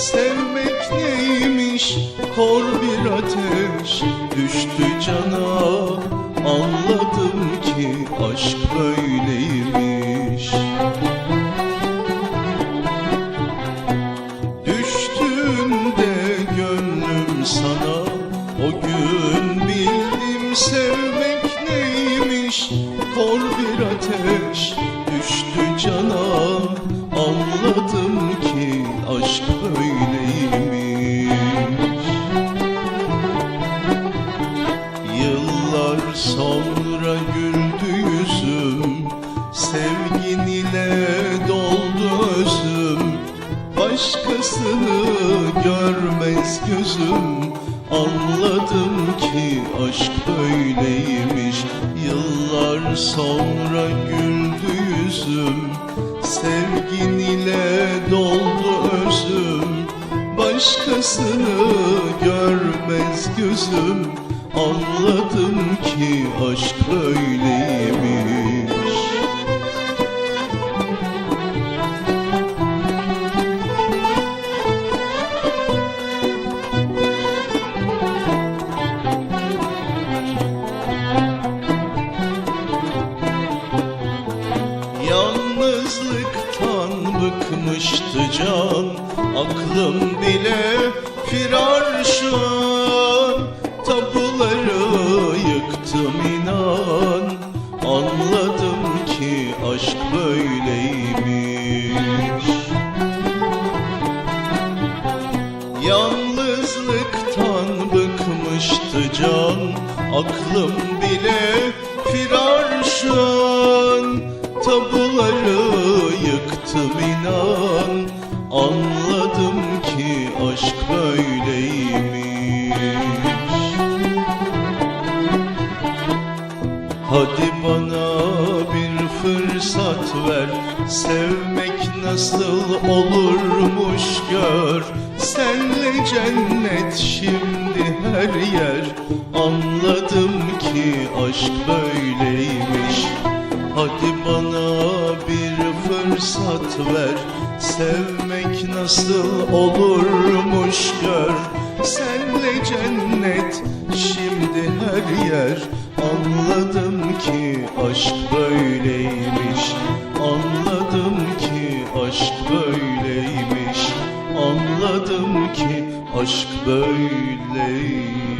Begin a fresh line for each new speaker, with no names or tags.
Sevmek neymiş? Kor bir ateş düştü cana. Anladım ki aşk böyleymiş. Düştüğünde gönlüm sana. O gün bildim sevmek neymiş? Kor bir ateş Sevgin ile doldu özüm. Başkasını görmez gözüm. Anladım ki aşk böyleymiş Yıllar sonra güldü yüzüm. Sevgin ile doldu özüm. Başkasını görmez gözüm. Anladım ki aşk böyleymiş bıkmıştı can Aklım bile firar şu an. Tabuları yıktım inan Anladım ki aşk böyleymiş. Yalnızlıktan bıkmıştı can Aklım bile firar şu an. Tabuları yıktım inan Anladım ki aşk böyleymiş. Hadi bana bir fırsat ver Sevmek nasıl olurmuş gör. Senle cennet şimdi her yer Anladım ki aşk böyleymiş. Hadi bana fırsat ver. Sevmek nasıl olurmuş gör. Senle cennet şimdi her yer. Anladım ki aşk böyleymiş. Anladım ki aşk böyleymiş. Anladım ki aşk böyleymiş